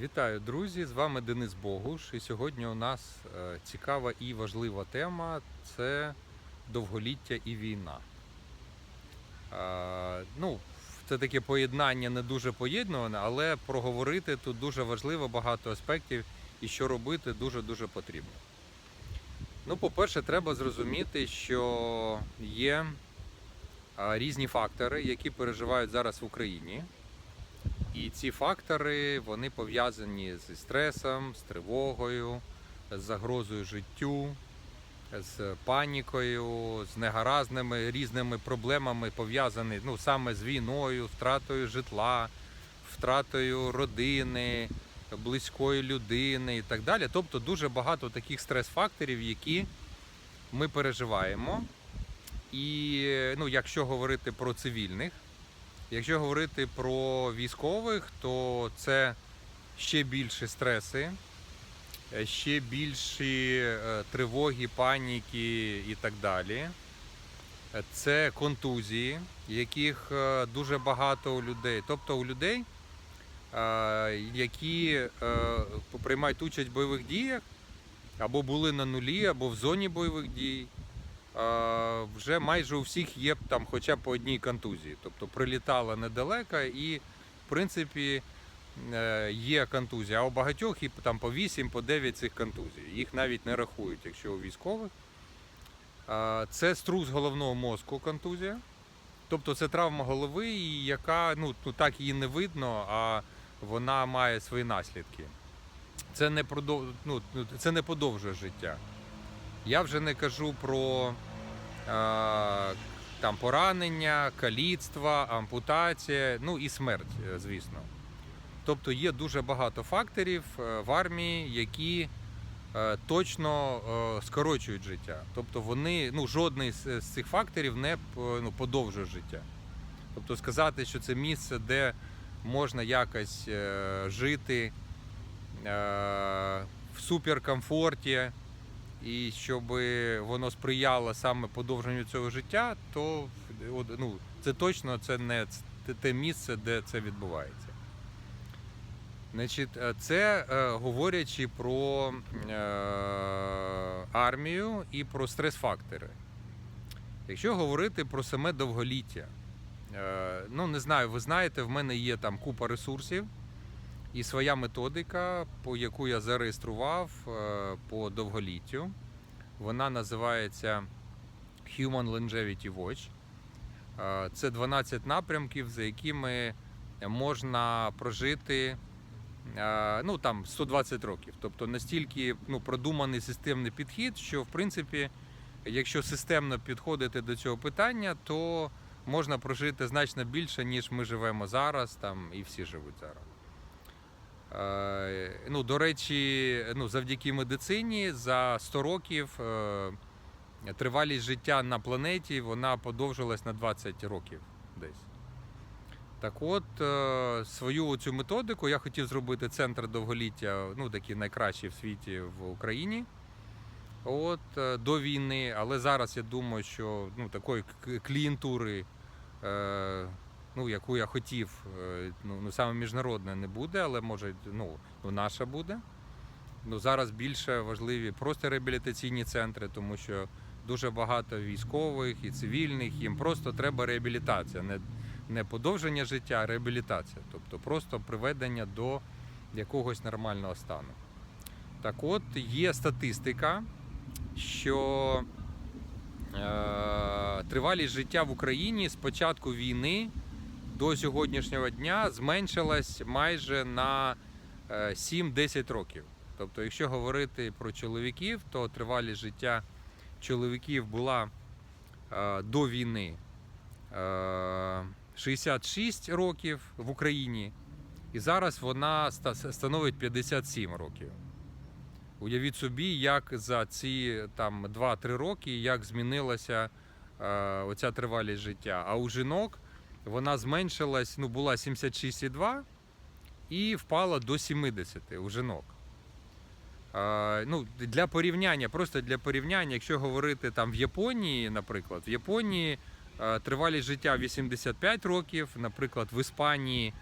Вітаю, друзі! З вами Денис Богуш. І сьогодні у нас е, цікава і важлива тема це довголіття і війна. Е, ну, це таке поєднання не дуже поєднуване, але проговорити тут дуже важливо багато аспектів і що робити дуже-дуже потрібно. Ну, по-перше, треба зрозуміти, що є е, різні фактори, які переживають зараз в Україні. І ці фактори вони пов'язані зі стресом, з тривогою, з загрозою життю, з панікою, з негаразними різними проблемами, пов'язані ну, саме з війною, втратою житла, втратою родини, близької людини і так далі. Тобто дуже багато таких стрес-факторів, які ми переживаємо. І ну, якщо говорити про цивільних, Якщо говорити про військових, то це ще більші стреси, е, ще більші е, тривоги, паніки і так далі. Е, Це контузії, яких дуже багато у людей. Тобто у людей, які приймають участь в бойових діях, або були на нулі, або в зоні бойових дій. Вже майже у всіх є там хоча б по одній контузії. Тобто прилітала недалеко і, в принципі, е, є контузія. А у багатьох і там по 8, по 9 цих контузій. Їх навіть не рахують, якщо у військових. Це струс головного мозку контузія. Тобто це травма голови, яка ну, ну так її не видно, а вона має свої наслідки. Це не продов... ну, це не подовжує життя. Я вже не кажу про там поранення, каліцтва, ампутація, ну і смерть, е, звісно. Тобто є дуже багато факторів е, в армії, які е, точно скорочують життя. Тобто вони, ну, жодний з, цих факторів не ну, подовжує життя. Тобто сказати, що це місце, де можна якось жити в суперкомфорті, і щоб воно сприяло саме подовженню цього життя, то ну, це точно це не те- місце, де це відбувається. Значить, це е, говорячи про е, армію і про стрес-фактори. Якщо говорити про саме довголіття, е, ну не знаю, ви знаєте, в мене є там купа ресурсів і своя методика, по яку я зареєстрував е, по довголіттю. Вона називається Human Longevity Watch. Е, Це 12 напрямків, за якими можна прожити е, ну, там, 120 років. Тобто настільки ну, продуманий системний підхід, що в принципі, якщо системно підходити до цього питання, то можна прожити значно більше, ніж ми живемо зараз, там, і всі живуть зараз. Е, Ну, до речі, ну, завдяки медицині за 100 років е, тривалість життя на планеті вона подовжилась на 20 років десь. Так от, е, свою цю методику я хотів зробити центр довголіття, ну, такий найкращий в світі в Україні. От, до війни, але зараз я думаю, що ну, такої клієнтури, ну, яку я хотів, е, ну, ну, саме міжнародна не буде, але може ну, ну, наша буде. Ну, зараз більше важливі просто реабілітаційні центри, тому що дуже багато військових і цивільних, їм просто треба реабілітація, не, не подовження життя, а реабілітація. Тобто просто приведення до якогось нормального стану. Так от, є статистика, що е, тривалість життя в Україні з початку війни до сьогоднішнього дня зменшилась майже на е, 7-10 років. Тобто, якщо говорити про чоловіків, то тривалість життя чоловіків була е, до війни е, 66 років в Україні, і зараз вона становить 57 років. Уявіть собі, як за ці там 2-3 роки як змінилася е, оця тривалість життя. А у жінок вона зменшилась, ну була 76,2 і впала до 70 у жінок. Е, ну, для порівняння, просто для порівняння, якщо говорити там в Японії, наприклад, в Японії е, тривалість життя 85 років, наприклад, в Іспанії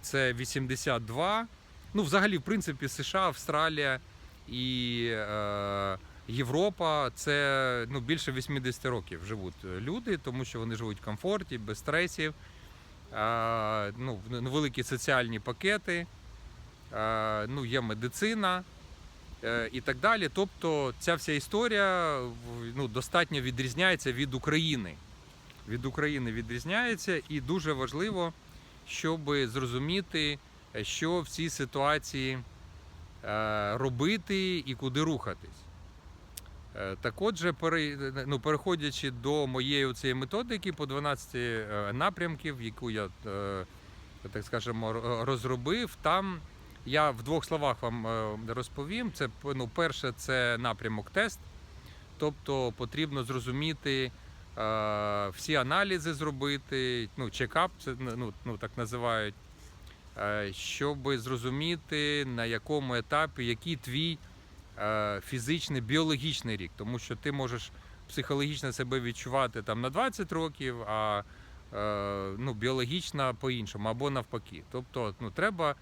це 82, Ну, взагалі, в принципі, США, Австралія і е, Європа це ну, більше 80 років живуть люди, тому що вони живуть в комфорті, без стресів, е, ну, великі соціальні пакети, е, ну, є медицина е, і так далі. Тобто ця вся історія ну, достатньо відрізняється від України. Від України відрізняється, і дуже важливо, щоб зрозуміти, е, що в цій ситуації е, робити і куди рухатись. Е, Так отже, ну, переходячи до моєї цієї методики по 12 е, напрямків, яку я, е, так скажемо, розробив, там я в двох словах вам розповім. Це ну, перше, це напрямок тест. Тобто потрібно зрозуміти всі аналізи зробити, ну, чекап, це ну, ну, так називають, щоб зрозуміти, на якому етапі, який твій фізичний, біологічний рік. Тому що ти можеш психологічно себе відчувати там на 20 років, а е, ну, біологічно по-іншому, або навпаки. Тобто ну, треба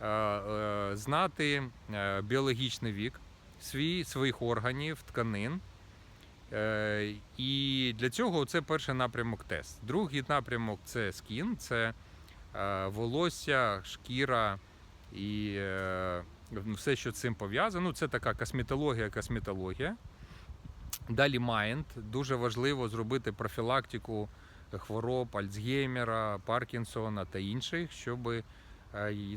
е, е, знати е, біологічний вік свій, своїх органів, тканин. Е, І для цього це перший напрямок тест. Другий напрямок це скін, це е, волосся, шкіра і е, все, що цим пов'язано. Ну, це така косметологія, косметологія. Далі майнд. Дуже важливо зробити профілактику хвороб Альцгеймера, Паркінсона та інших, щоб е,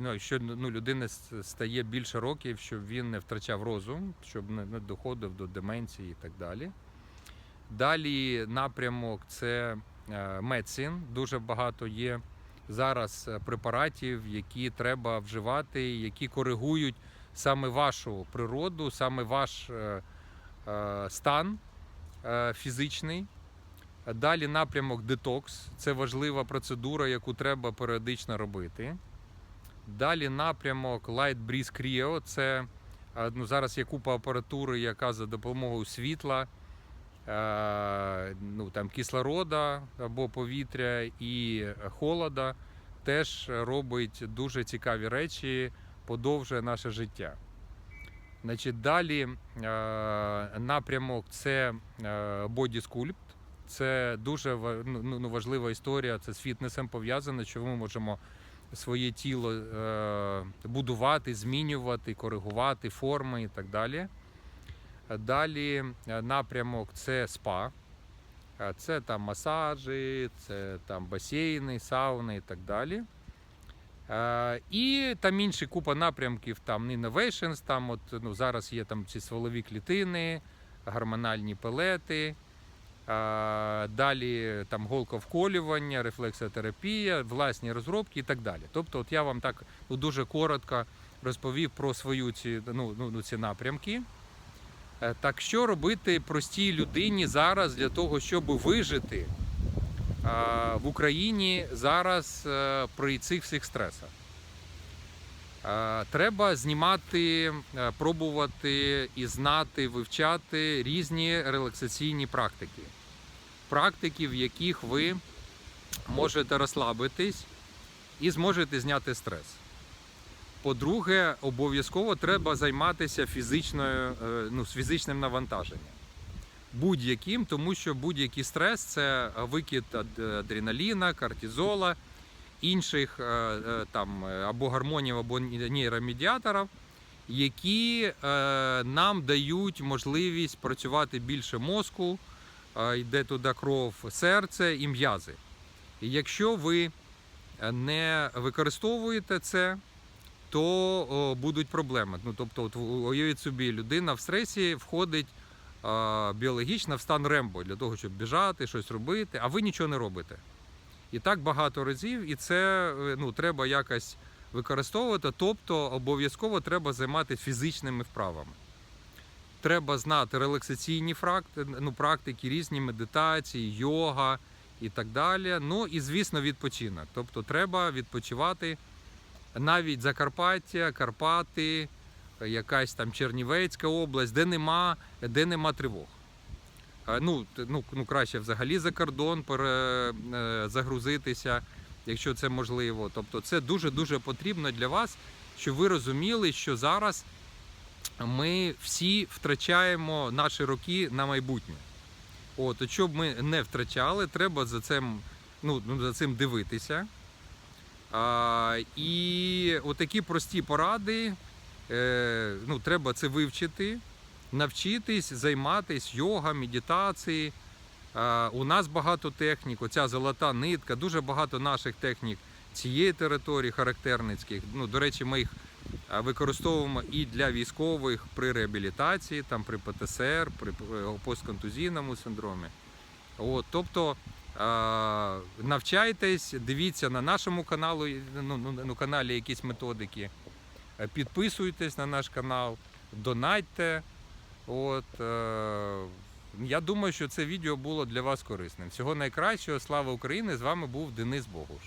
ну, якщо ну, людина стає більше років, щоб він не втрачав розум, щоб не, не доходив до деменції і так далі. Далі напрямок це е, медицин. Дуже багато є зараз е, препаратів, які треба вживати, які коригують саме вашу природу, саме ваш е, е, стан фізичний. Далі напрямок детокс це важлива процедура, яку треба періодично робити. Далі напрямок Light Breeze Cryo це ну, зараз є купа апаратури, яка за допомогою світла, ну, там, кислорода або повітря і холода теж робить дуже цікаві речі, подовжує наше життя. Значить, далі е, напрямок це е, Sculpt. Це дуже ну, ну, важлива історія. Це з фітнесом пов'язано, що ми можемо своє тіло е, будувати, змінювати, коригувати форми і так далі. Далі е, напрямок це спа. Е, Це там масажі, це там басейни, сауни і так далі. Е, І там інші купа напрямків, там innovations, там от, ну, зараз є там ці стволові клітини, гормональні пелети. Далі там голковколювання, рефлексотерапія, власні розробки і так далі. Тобто, от я вам так ну, дуже коротко розповів про свої ці, ну, ну, ну, ці напрямки. Е, Так що робити простій людині зараз для того, щоб вижити в Україні зараз е, при цих всіх стресах? Е, Треба знімати, е, пробувати і знати, вивчати різні релаксаційні практики. Практики, в яких ви можете розслабитись і зможете зняти стрес. По-друге, обов'язково треба займатися фізичною, е, ну, фізичним навантаженням. Будь-яким, тому що будь-який стрес це викид адреналіна, кортизола, інших е, е, там або гормонів, або нейромедіаторів, які нам дають можливість працювати більше мозку, йде туди кров, серце і м'язи. І якщо ви не використовуєте це, то о, будуть проблеми. Ну, тобто, от, уявіть собі, людина в стресі входить а, біологічно в стан рембо для того, щоб біжати, щось робити, а ви нічого не робите. І так багато разів, і це е, ну, треба якось використовувати. Тобто обов'язково треба займатися фізичними вправами. Треба знати релаксаційні ну, практики, різні медитації, йога і так далі. Ну і, звісно, відпочинок. Тобто треба відпочивати навіть Закарпаття, Карпати, якась там Чернівецька область, де нема, де нема тривог. Е, Ну, ну, ну краще взагалі за кордон е, загрузитися, якщо це можливо. Тобто це дуже-дуже потрібно для вас, щоб ви розуміли, що зараз ми всі втрачаємо наші роки на майбутнє. От, от щоб ми не втрачали, треба за цим, ну, ну, за цим дивитися. І отакі прості поради, е, ну, треба це вивчити, навчитись займатися йога, медитації. У нас багато технік, оця золота нитка, дуже багато наших технік цієї території характерницьких. Ну, до речі, ми їх використовуємо і для військових при реабілітації, там, при ПТСР, при е, постконтузійному синдромі. От, тобто навчайтесь, дивіться на нашому каналу, ну, ну, каналі якісь методики, е, підписуйтесь на наш канал, донатьте. От, е, я думаю, що це відео було для вас корисним. Всього найкращого, слава Україні! З вами був Денис Богуш.